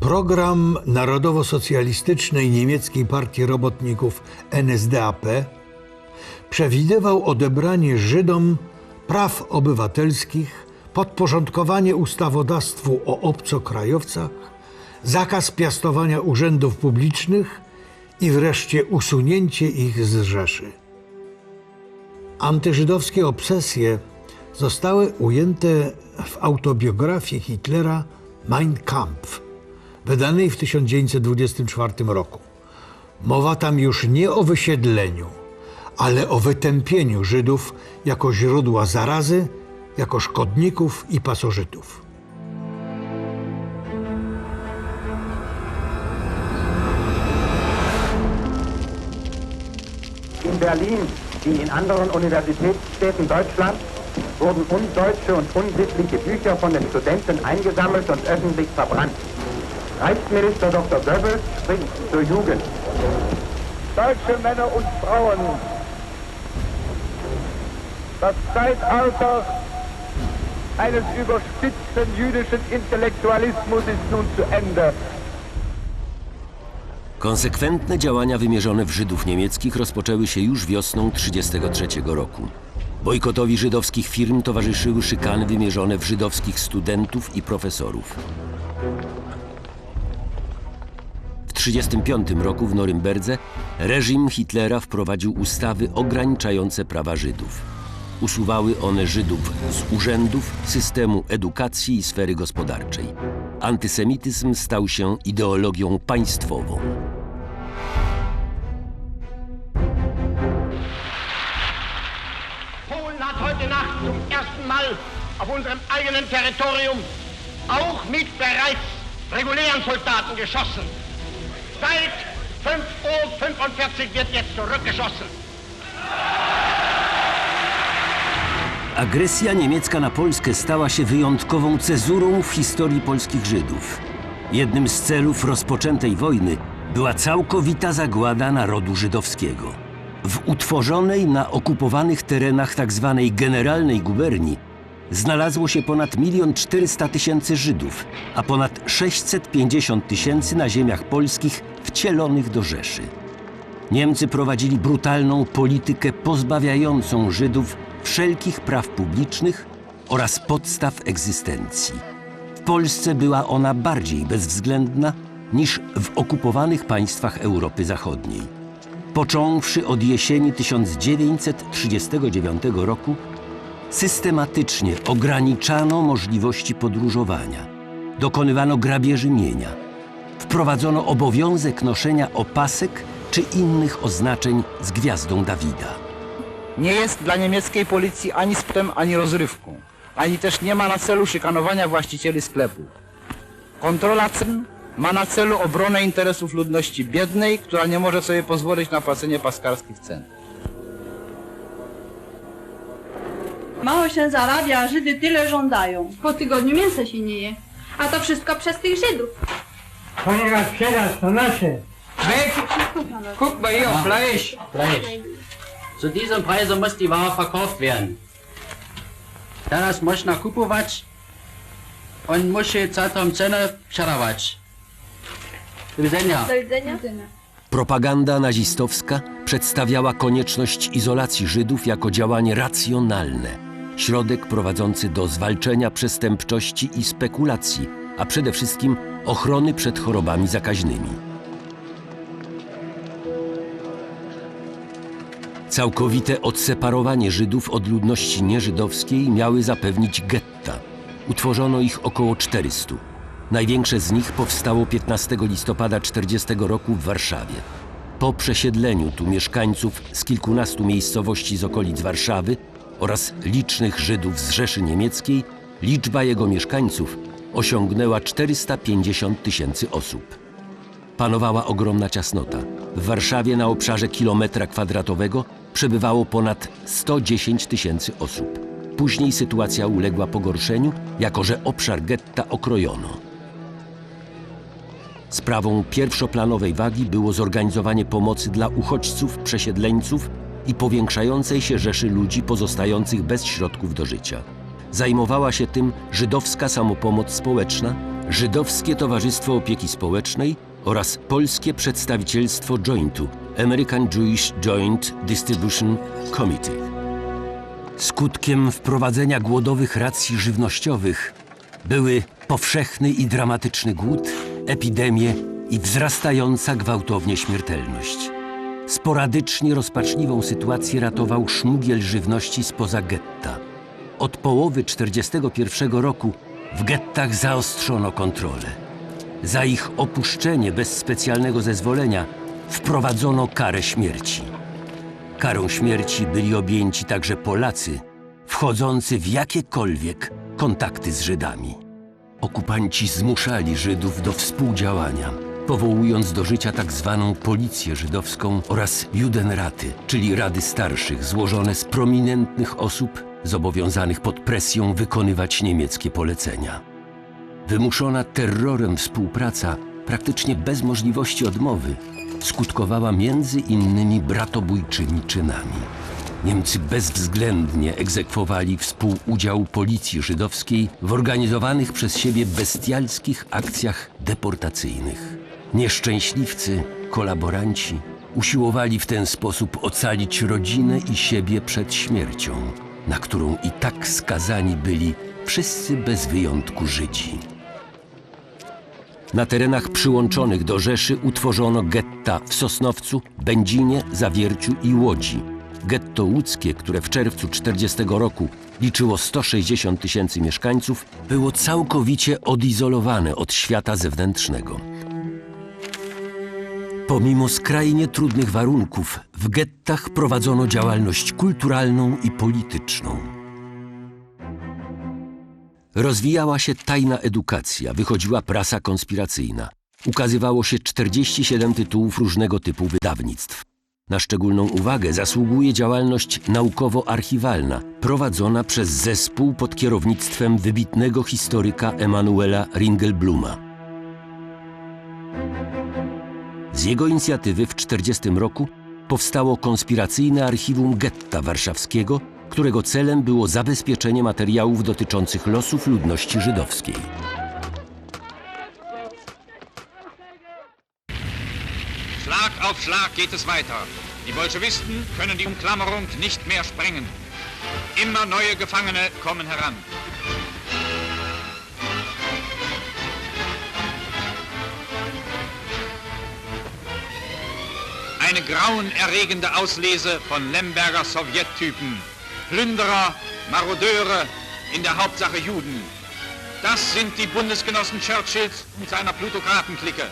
Program Narodowo-Socjalistycznej Niemieckiej Partii Robotników NSDAP przewidywał odebranie Żydom praw obywatelskich, podporządkowanie ustawodawstwu o obcokrajowcach, zakaz piastowania urzędów publicznych i wreszcie usunięcie ich z Rzeszy. Antyżydowskie obsesje zostały ujęte w autobiografii Hitlera Mein Kampf, wydanej w 1924 roku. Mowa tam już nie o wysiedleniu, ale o wytępieniu Żydów jako źródła zarazy, jako szkodników i pasożytów. In Berlin wie in anderen Universitätsstädten Deutschlands wurden undeutsche und unsittliche Bücher von den Studenten eingesammelt und öffentlich verbrannt. Reichsminister Dr. Goebbels spricht zur Jugend. Deutsche Männer und Frauen, das Zeitalter eines überspitzten jüdischen Intellektualismus ist nun zu Ende. Konsekwentne działania wymierzone w Żydów niemieckich rozpoczęły się już wiosną 1933 roku. Bojkotowi żydowskich firm towarzyszyły szykany wymierzone w żydowskich studentów i profesorów. W 1935 roku w Norymberdze reżim Hitlera wprowadził ustawy ograniczające prawa Żydów. Usuwały one Żydów z urzędów, systemu edukacji i sfery gospodarczej. Antysemityzm stał się ideologią państwową. Polen hat heute Nacht zum ersten Mal auf unserem eigenen Territorium auch mit bereits regulären Soldaten geschossen. Seit 5.45 Uhr wird jetzt zurückgeschossen. Agresja niemiecka na Polskę stała się wyjątkową cezurą w historii polskich Żydów. Jednym z celów rozpoczętej wojny była całkowita zagłada narodu żydowskiego. W utworzonej na okupowanych terenach tzw. generalnej guberni znalazło się ponad 1 400 tysięcy Żydów, a ponad 650 tysięcy na ziemiach polskich wcielonych do Rzeszy. Niemcy prowadzili brutalną politykę pozbawiającą Żydów wszelkich praw publicznych oraz podstaw egzystencji. W Polsce była ona bardziej bezwzględna niż w okupowanych państwach Europy Zachodniej. Począwszy od jesieni 1939 roku, systematycznie ograniczano możliwości podróżowania, dokonywano grabieży mienia, wprowadzono obowiązek noszenia opasek czy innych oznaczeń z gwiazdą Dawida. nie jest dla niemieckiej policji ani sptem, ani rozrywką. Ani też nie ma na celu szykanowania właścicieli sklepu. Kontrola cen ma na celu obronę interesów ludności biednej, która nie może sobie pozwolić na płacenie paskarskich cen. Mało się zarabia, a Żydy tyle żądają. Po tygodniu mięsa się nie je. A to wszystko przez tych Żydów. Ponieważ sprzedaż to nasze. Guck mal hier, Fleisch. Fleisch. Zu diesem Preise muss die Ware verkauft werden. Teraz można kupować und muss się za tą cenę sprzedawać. Do widzenia. Do widzenia. Propaganda nazistowska przedstawiała konieczność izolacji Żydów jako działanie racjonalne, środek prowadzący do zwalczenia przestępczości i spekulacji, a przede wszystkim ochrony przed chorobami zakaźnymi. Całkowite odseparowanie Żydów od ludności nieżydowskiej miały zapewnić getta. Utworzono ich około 400. Największe z nich powstało 15 listopada 40 roku w Warszawie. Po przesiedleniu tu mieszkańców z kilkunastu miejscowości z okolic Warszawy oraz licznych Żydów z Rzeszy Niemieckiej, liczba jego mieszkańców osiągnęła 450 tysięcy osób. Panowała ogromna ciasnota. W Warszawie na obszarze kilometra kwadratowego przebywało ponad 110 tysięcy osób. Później sytuacja uległa pogorszeniu, jako że obszar getta okrojono. Sprawą pierwszoplanowej wagi było zorganizowanie pomocy dla uchodźców, przesiedleńców i powiększającej się rzeszy ludzi pozostających bez środków do życia. Zajmowała się tym żydowska samopomoc społeczna, Żydowskie Towarzystwo Opieki Społecznej oraz polskie przedstawicielstwo jointu American Jewish Joint Distribution Committee. Skutkiem wprowadzenia głodowych racji żywnościowych były powszechny i dramatyczny głód, epidemie i wzrastająca gwałtownie śmiertelność. Sporadycznie rozpaczliwą sytuację ratował szmugiel żywności spoza getta. Od połowy 1941 roku w gettach zaostrzono kontrolę. Za ich opuszczenie bez specjalnego zezwolenia wprowadzono karę śmierci. Karą śmierci byli objęci także Polacy wchodzący w jakiekolwiek kontakty z Żydami. Okupanci zmuszali Żydów do współdziałania, powołując do życia tak zwaną policję żydowską oraz Judenraty, czyli rady starszych złożone z prominentnych osób zobowiązanych pod presją wykonywać niemieckie polecenia. Wymuszona terrorem współpraca, praktycznie bez możliwości odmowy, skutkowała między innymi bratobójczymi czynami. Niemcy bezwzględnie egzekwowali współudział policji żydowskiej w organizowanych przez siebie bestialskich akcjach deportacyjnych. Nieszczęśliwcy, kolaboranci usiłowali w ten sposób ocalić rodzinę i siebie przed śmiercią, na którą i tak skazani byli wszyscy bez wyjątku Żydzi. Na terenach przyłączonych do Rzeszy utworzono getta w Sosnowcu, Będzinie, Zawierciu i Łodzi. Getto łódzkie, które w czerwcu 40 roku liczyło 160 tysięcy mieszkańców, było całkowicie odizolowane od świata zewnętrznego. Pomimo skrajnie trudnych warunków, w gettach prowadzono działalność kulturalną i polityczną. Rozwijała się tajna edukacja, wychodziła prasa konspiracyjna. Ukazywało się 47 tytułów różnego typu wydawnictw. Na szczególną uwagę zasługuje działalność naukowo-archiwalna, prowadzona przez zespół pod kierownictwem wybitnego historyka Emanuela Ringelbluma. Z jego inicjatywy w 1940 roku powstało konspiracyjne archiwum getta warszawskiego, którego celem było zabezpieczenie materiałów dotyczących losów ludności żydowskiej. Schlag auf Schlag geht es weiter. Die Bolschewisten können die Umklammerung nicht mehr sprengen. Immer neue Gefangene kommen heran. Eine grauenerregende Auslese von Lemberger Sowjettypen. Plünderer, Marodeure, in der Hauptsache Juden. Das sind die Bundesgenossen Churchills und seiner Plutokratenklicke.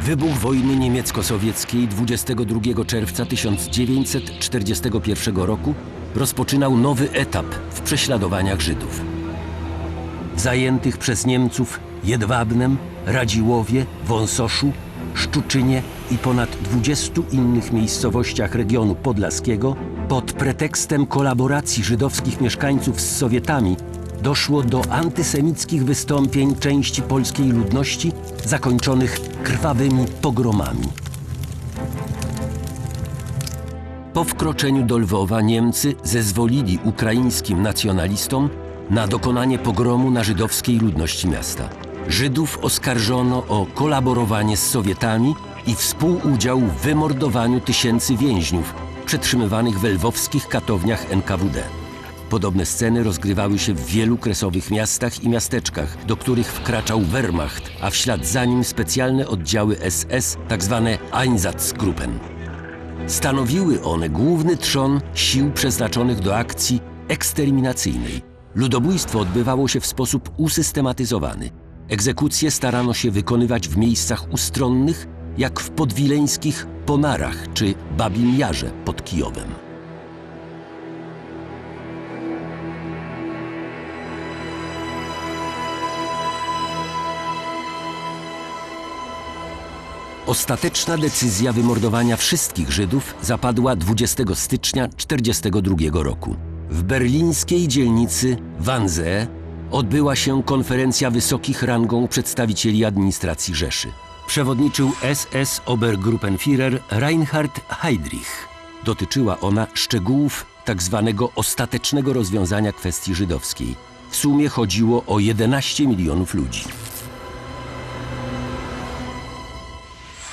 Wybuch wojny niemiecko-sowieckiej 22 czerwca 1941 roku rozpoczynał nowy etap w prześladowaniach Żydów. Zajętych przez Niemców Jedwabnem, Radziłowie, Wąsoszu, Szczuczynie i ponad 20 innych miejscowościach regionu podlaskiego pod pretekstem kolaboracji żydowskich mieszkańców z Sowietami doszło do antysemickich wystąpień części polskiej ludności zakończonych krwawymi pogromami. Po wkroczeniu do Lwowa Niemcy zezwolili ukraińskim nacjonalistom na dokonanie pogromu na żydowskiej ludności miasta. Żydów oskarżono o kolaborowanie z Sowietami i współudział w wymordowaniu tysięcy więźniów przetrzymywanych w lwowskich katowniach NKWD. Podobne sceny rozgrywały się w wielu kresowych miastach i miasteczkach, do których wkraczał Wehrmacht, a w ślad za nim specjalne oddziały SS, tzw. Einsatzgruppen. Stanowiły one główny trzon sił przeznaczonych do akcji eksterminacyjnej. Ludobójstwo odbywało się w sposób usystematyzowany. Egzekucje starano się wykonywać w miejscach ustronnych, jak w podwileńskich Ponarach czy Babim Jarze pod Kijowem. Ostateczna decyzja wymordowania wszystkich Żydów zapadła 20 stycznia 1942 roku. W berlińskiej dzielnicy Wannsee odbyła się konferencja wysokich rangą przedstawicieli administracji Rzeszy. Przewodniczył SS Obergruppenführer Reinhard Heydrich. Dotyczyła ona szczegółów tak zwanego ostatecznego rozwiązania kwestii żydowskiej. W sumie chodziło o 11 milionów ludzi.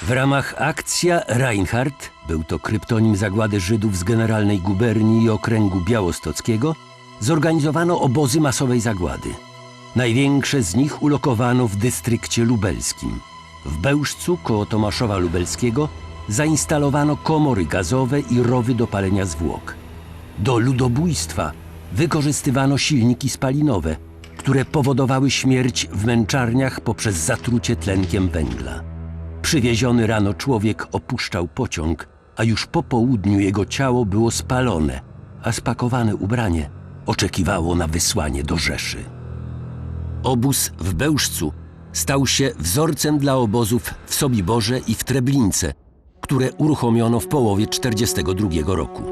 W ramach akcja Reinhardt, był to kryptonim zagłady Żydów z Generalnej Guberni i Okręgu Białostockiego, zorganizowano obozy masowej zagłady. Największe z nich ulokowano w dystrykcie lubelskim. W Bełżcu koło Tomaszowa Lubelskiego zainstalowano komory gazowe i rowy do palenia zwłok. Do ludobójstwa wykorzystywano silniki spalinowe, które powodowały śmierć w męczarniach poprzez zatrucie tlenkiem węgla. Przywieziony rano człowiek opuszczał pociąg, a już po południu jego ciało było spalone, a spakowane ubranie oczekiwało na wysłanie do Rzeszy. Obóz w Bełżcu stał się wzorcem dla obozów w Sobiborze i w Treblince, które uruchomiono w połowie 1942 roku.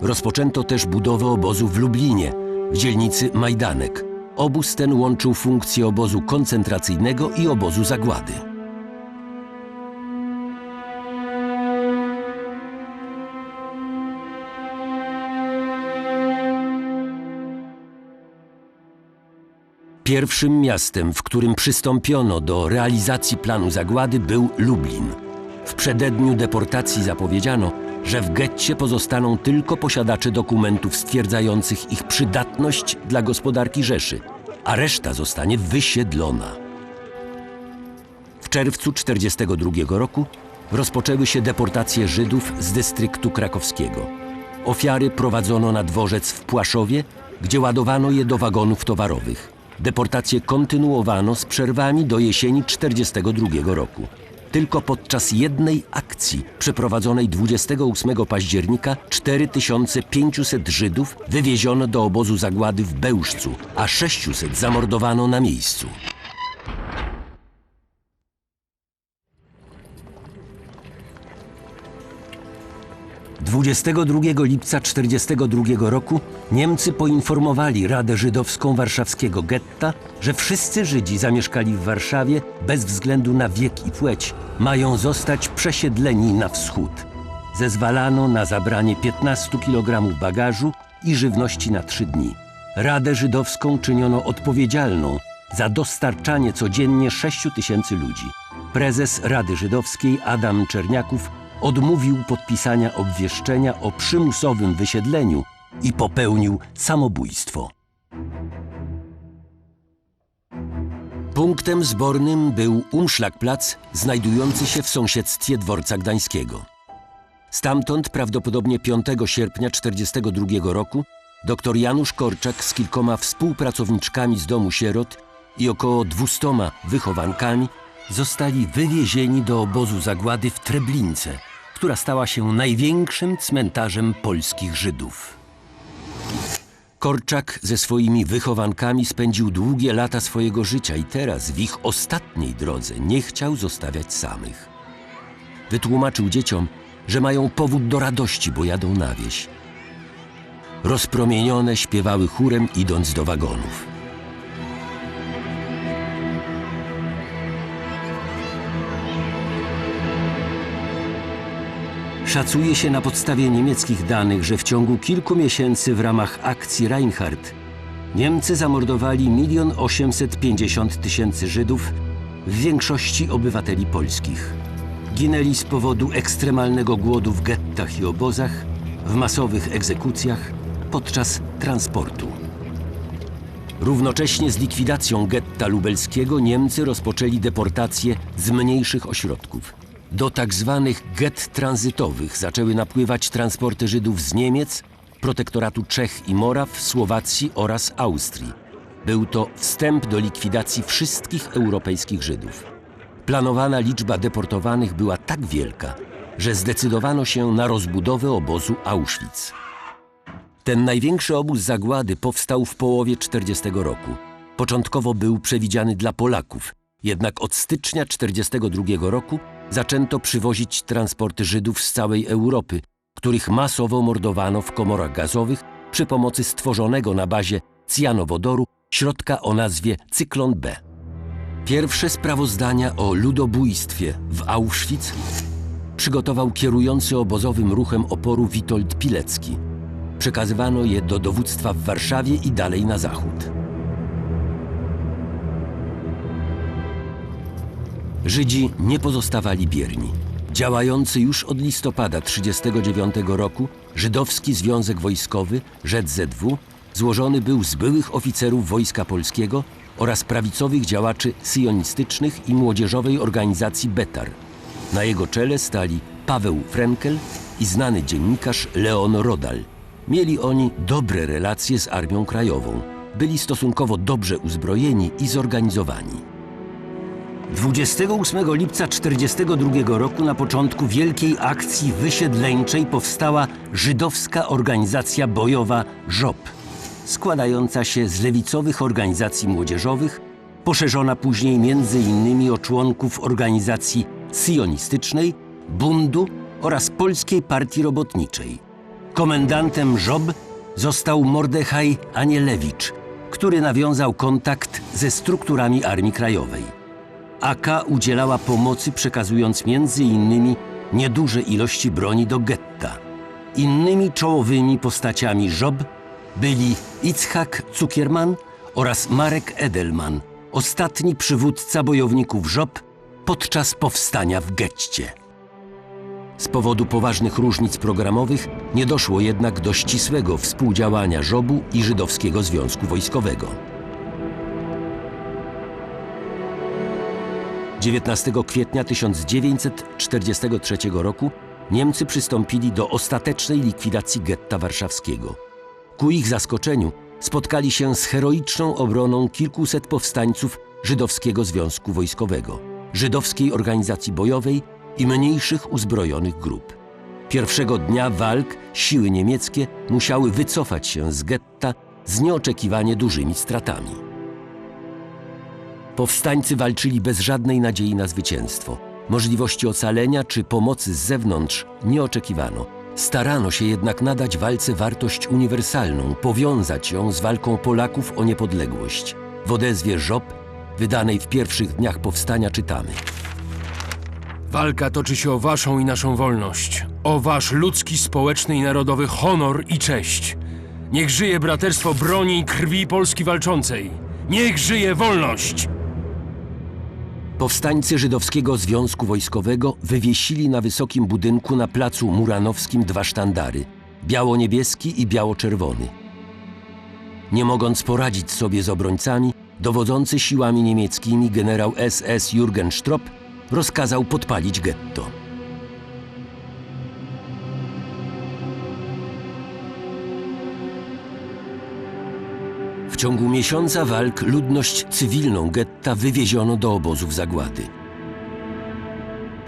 Rozpoczęto też budowę obozu w Lublinie, w dzielnicy Majdanek. Obóz ten łączył funkcje obozu koncentracyjnego i obozu zagłady. Pierwszym miastem, w którym przystąpiono do realizacji planu zagłady był Lublin. W przededniu deportacji zapowiedziano, że w getcie pozostaną tylko posiadacze dokumentów stwierdzających ich przydatność dla gospodarki Rzeszy, a reszta zostanie wysiedlona. W czerwcu 1942 roku rozpoczęły się deportacje Żydów z dystryktu krakowskiego. Ofiary prowadzono na dworzec w Płaszowie, gdzie ładowano je do wagonów towarowych. Deportacje kontynuowano z przerwami do jesieni 1942 roku. Tylko podczas jednej akcji przeprowadzonej 28 października 4500 Żydów wywieziono do obozu zagłady w Bełżcu, a 600 zamordowano na miejscu. 22 lipca 1942 roku Niemcy poinformowali Radę Żydowską Warszawskiego Getta, że wszyscy Żydzi zamieszkali w Warszawie bez względu na wiek i płeć mają zostać przesiedleni na wschód. Zezwalano na zabranie 15 kg bagażu i żywności na trzy dni. Radę Żydowską czyniono odpowiedzialną za dostarczanie codziennie 6 tysięcy ludzi. Prezes Rady Żydowskiej Adam Czerniaków odmówił podpisania obwieszczenia o przymusowym wysiedleniu i popełnił samobójstwo. Punktem zbornym był Umszlagplac, znajdujący się w sąsiedztwie dworca gdańskiego. Stamtąd prawdopodobnie 5 sierpnia 1942 roku dr Janusz Korczak z kilkoma współpracowniczkami z domu sierot i około 200 wychowankami zostali wywiezieni do obozu zagłady w Treblince, która stała się największym cmentarzem polskich Żydów. Korczak ze swoimi wychowankami spędził długie lata swojego życia i teraz w ich ostatniej drodze nie chciał zostawiać samych. Wytłumaczył dzieciom, że mają powód do radości, bo jadą na wieś. Rozpromienione śpiewały chórem idąc do wagonów. Szacuje się na podstawie niemieckich danych, że w ciągu kilku miesięcy w ramach akcji Reinhardt Niemcy zamordowali 1 850 tysięcy Żydów, w większości obywateli polskich. Ginęli z powodu ekstremalnego głodu w gettach i obozach, w masowych egzekucjach, podczas transportu. Równocześnie z likwidacją getta lubelskiego Niemcy rozpoczęli deportacje z mniejszych ośrodków. Do tak zwanych gett tranzytowych zaczęły napływać transporty Żydów z Niemiec, protektoratu Czech i Moraw, Słowacji oraz Austrii. Był to wstęp do likwidacji wszystkich europejskich Żydów. Planowana liczba deportowanych była tak wielka, że zdecydowano się na rozbudowę obozu Auschwitz. Ten największy obóz zagłady powstał w połowie 40 roku. Początkowo był przewidziany dla Polaków, jednak od stycznia 42 roku zaczęto przywozić transporty Żydów z całej Europy, których masowo mordowano w komorach gazowych przy pomocy stworzonego na bazie cyjanowodoru środka o nazwie Cyklon B. Pierwsze sprawozdania o ludobójstwie w Auschwitz przygotował kierujący obozowym ruchem oporu Witold Pilecki. przekazywano je do dowództwa w Warszawie i dalej na zachód. Żydzi nie pozostawali bierni. Działający już od listopada 1939 roku Żydowski Związek Wojskowy, ZZW, złożony był z byłych oficerów Wojska Polskiego oraz prawicowych działaczy sionistycznych i młodzieżowej organizacji Betar. Na jego czele stali Paweł Frenkel i znany dziennikarz Leon Rodal. Mieli oni dobre relacje z Armią Krajową. Byli stosunkowo dobrze uzbrojeni i zorganizowani. 28 lipca 1942 roku na początku wielkiej akcji wysiedleńczej powstała żydowska organizacja bojowa ŻOB, składająca się z lewicowych organizacji młodzieżowych, poszerzona później między innymi o członków organizacji sionistycznej, bundu oraz Polskiej Partii Robotniczej. Komendantem ŻOB został Mordechaj Anielewicz, który nawiązał kontakt ze strukturami Armii Krajowej. AK udzielała pomocy przekazując między innymi nieduże ilości broni do getta. Innymi czołowymi postaciami ŻOB byli Itzhak Cukierman oraz Marek Edelman, ostatni przywódca bojowników ŻOB podczas powstania w getcie. Z powodu poważnych różnic programowych nie doszło jednak do ścisłego współdziałania ŻOB-u i Żydowskiego Związku Wojskowego. 19 kwietnia 1943 roku Niemcy przystąpili do ostatecznej likwidacji getta warszawskiego. Ku ich zaskoczeniu spotkali się z heroiczną obroną kilkuset powstańców Żydowskiego Związku Wojskowego, Żydowskiej Organizacji Bojowej i mniejszych uzbrojonych grup. Pierwszego dnia walk siły niemieckie musiały wycofać się z getta z nieoczekiwanie dużymi stratami. Powstańcy walczyli bez żadnej nadziei na zwycięstwo. Możliwości ocalenia czy pomocy z zewnątrz nie oczekiwano. Starano się jednak nadać walce wartość uniwersalną, powiązać ją z walką Polaków o niepodległość. W odezwie ŻOB, wydanej w pierwszych dniach powstania, czytamy. Walka toczy się o waszą i naszą wolność, o wasz ludzki, społeczny i narodowy honor i cześć. Niech żyje braterstwo broni i krwi Polski walczącej. Niech żyje wolność! Powstańcy Żydowskiego Związku Wojskowego wywiesili na wysokim budynku na placu Muranowskim dwa sztandary biało-niebieski i biało-czerwony. Nie mogąc poradzić sobie z obrońcami, dowodzący siłami niemieckimi generał SS Jürgen Stropp rozkazał podpalić getto. W ciągu miesiąca walk ludność cywilną getta wywieziono do obozów zagłady.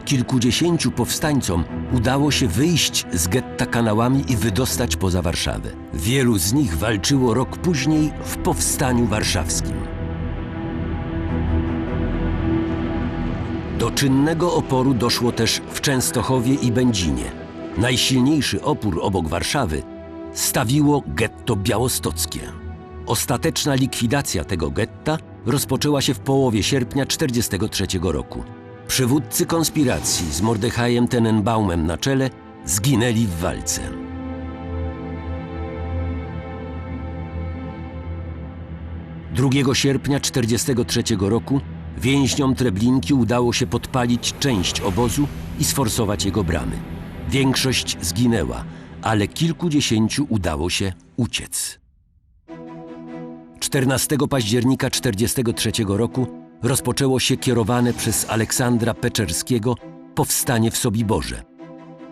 Kilkudziesięciu powstańcom udało się wyjść z getta kanałami i wydostać poza Warszawę. Wielu z nich walczyło rok później w Powstaniu Warszawskim. Do czynnego oporu doszło też w Częstochowie i Będzinie. Najsilniejszy opór obok Warszawy stawiło getto białostockie. Ostateczna likwidacja tego getta rozpoczęła się w połowie sierpnia 1943 roku. Przywódcy konspiracji z Mordechajem Tenenbaumem na czele zginęli w walce. Drugiego sierpnia 1943 roku więźniom Treblinki udało się podpalić część obozu i sforsować jego bramy. Większość zginęła, ale kilkudziesięciu udało się uciec. 14 października 1943 roku rozpoczęło się kierowane przez Aleksandra Peczerskiego powstanie w Sobiborze.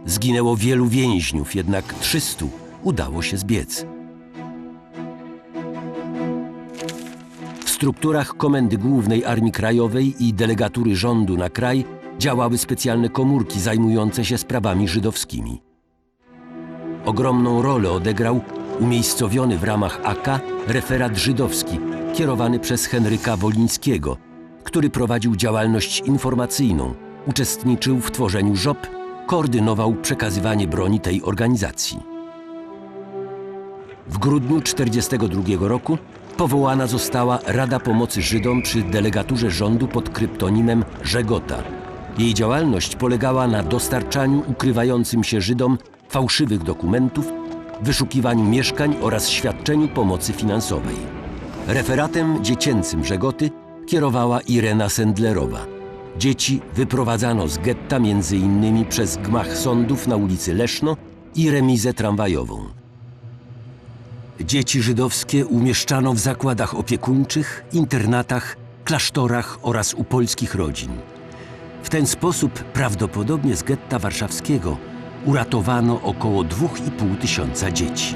Zginęło wielu więźniów, jednak 300 udało się zbiec. W strukturach Komendy Głównej Armii Krajowej i delegatury rządu na kraj działały specjalne komórki zajmujące się sprawami żydowskimi. Ogromną rolę odegrał umiejscowiony w ramach AK referat żydowski kierowany przez Henryka Wolińskiego, który prowadził działalność informacyjną, uczestniczył w tworzeniu ŻOB, koordynował przekazywanie broni tej organizacji. W grudniu 1942 roku powołana została Rada Pomocy Żydom przy delegaturze rządu pod kryptonimem Żegota. Jej działalność polegała na dostarczaniu ukrywającym się Żydom fałszywych dokumentów wyszukiwaniu mieszkań oraz świadczeniu pomocy finansowej. Referatem dziecięcym Żegoty kierowała Irena Sendlerowa. Dzieci wyprowadzano z getta innymi przez gmach sądów na ulicy Leszno i remizę tramwajową. Dzieci żydowskie umieszczano w zakładach opiekuńczych, internatach, klasztorach oraz u polskich rodzin. W ten sposób prawdopodobnie z getta warszawskiego uratowano około 2,5 tysiąca dzieci.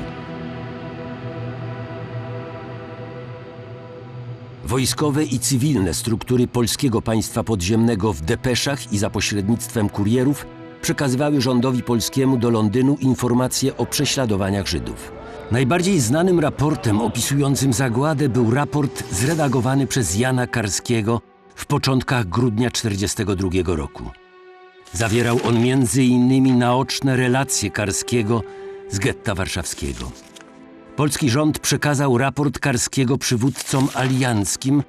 Wojskowe i cywilne struktury polskiego państwa podziemnego w depeszach i za pośrednictwem kurierów przekazywały rządowi polskiemu do Londynu informacje o prześladowaniach Żydów. Najbardziej znanym raportem opisującym zagładę był raport zredagowany przez Jana Karskiego w początkach grudnia 1942 roku. Zawierał on między innymi naoczne relacje Karskiego z getta warszawskiego. Polski rząd przekazał raport Karskiego przywódcom alianckim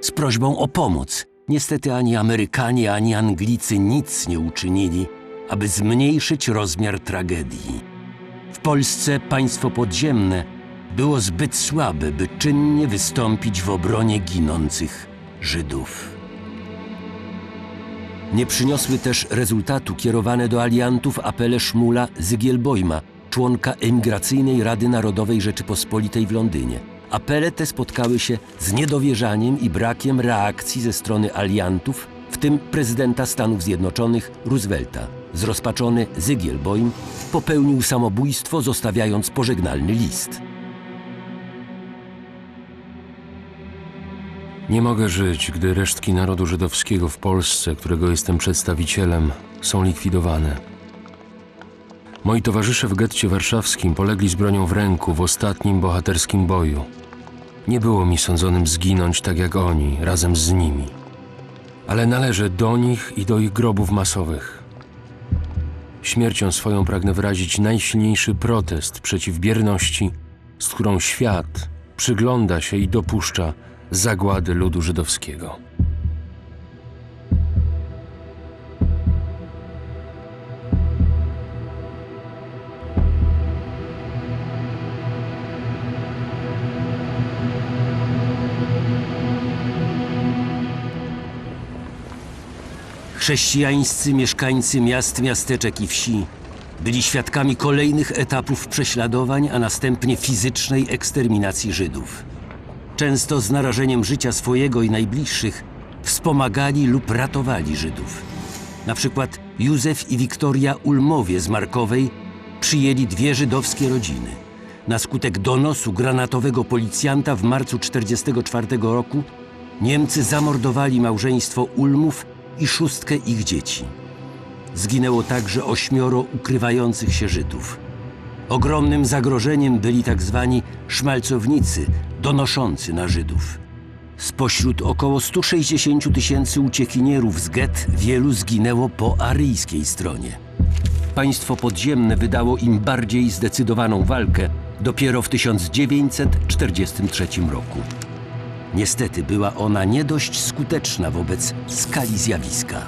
z prośbą o pomoc. Niestety ani Amerykanie, ani Anglicy nic nie uczynili, aby zmniejszyć rozmiar tragedii. W Polsce państwo podziemne było zbyt słabe, by czynnie wystąpić w obronie ginących Żydów. Nie przyniosły też rezultatu kierowane do aliantów apele Szmula Zygielbojma, członka Emigracyjnej Rady Narodowej Rzeczypospolitej w Londynie. Apele te spotkały się z niedowierzaniem i brakiem reakcji ze strony aliantów, w tym prezydenta Stanów Zjednoczonych Roosevelta. Zrozpaczony Zygielbojm popełnił samobójstwo, zostawiając pożegnalny list. Nie mogę żyć, gdy resztki narodu żydowskiego w Polsce, którego jestem przedstawicielem, są likwidowane. Moi towarzysze w getcie warszawskim polegli z bronią w ręku w ostatnim bohaterskim boju. Nie było mi sądzonym zginąć tak jak oni, razem z nimi. Ale należę do nich i do ich grobów masowych. Śmiercią swoją pragnę wyrazić najsilniejszy protest przeciw bierności, z którą świat przygląda się i dopuszcza zagłady ludu żydowskiego. Chrześcijańscy mieszkańcy miast, miasteczek i wsi byli świadkami kolejnych etapów prześladowań, a następnie fizycznej eksterminacji Żydów. Często z narażeniem życia swojego i najbliższych wspomagali lub ratowali Żydów. Na przykład Józef i Wiktoria Ulmowie z Markowej przyjęli dwie żydowskie rodziny. Na skutek donosu granatowego policjanta w marcu 1944 roku Niemcy zamordowali małżeństwo Ulmów i szóstkę ich dzieci. Zginęło także ośmioro ukrywających się Żydów. Ogromnym zagrożeniem byli tak zwani szmalcownicy, donoszący na Żydów. Spośród około 160 tysięcy uciekinierów z get wielu zginęło po aryjskiej stronie. Państwo podziemne wydało im bardziej zdecydowaną walkę dopiero w 1943 roku. Niestety była ona nie dość skuteczna wobec skali zjawiska.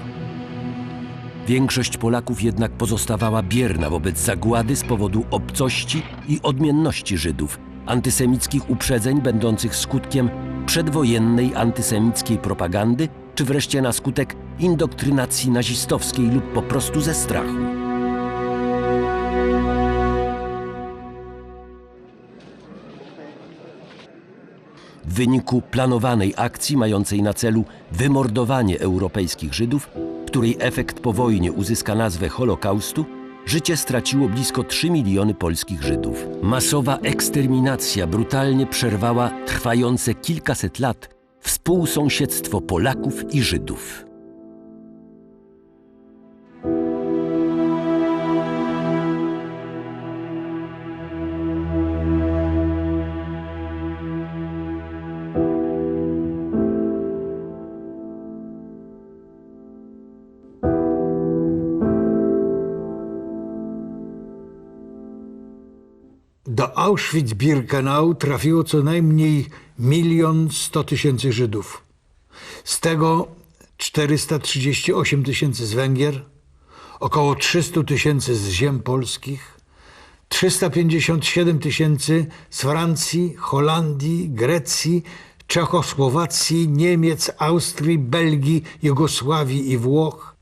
Większość Polaków jednak pozostawała bierna wobec zagłady z powodu obcości i odmienności Żydów, antysemickich uprzedzeń będących skutkiem przedwojennej antysemickiej propagandy, czy wreszcie na skutek indoktrynacji nazistowskiej lub po prostu ze strachu. W wyniku planowanej akcji mającej na celu wymordowanie europejskich Żydów, której efekt po wojnie uzyska nazwę Holokaustu, życie straciło blisko 3 miliony polskich Żydów. Masowa eksterminacja brutalnie przerwała trwające kilkaset lat współsąsiedztwo Polaków i Żydów. Auschwitz-Birkenau trafiło co najmniej milion sto tysięcy Żydów. Z tego 438 tysięcy z Węgier, około 300 tysięcy z ziem polskich, 357 tysięcy z Francji, Holandii, Grecji, Czechosłowacji, Niemiec, Austrii, Belgii, Jugosławii i Włoch,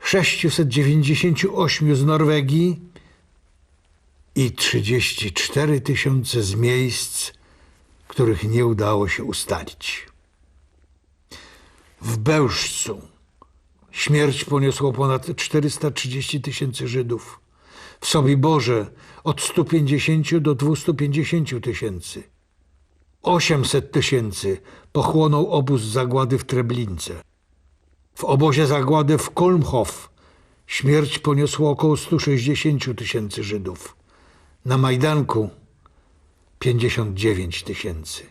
698 z Norwegii i 34 tysiące z miejsc, których nie udało się ustalić. W Bełżcu śmierć poniosło ponad 430 tysięcy Żydów. W Sobiborze od 150 do 250 tysięcy. 800 tysięcy pochłonął obóz zagłady w Treblince. W obozie zagłady w Kolmhof śmierć poniosło około 160 tysięcy Żydów. Na Majdanku 59 tysięcy.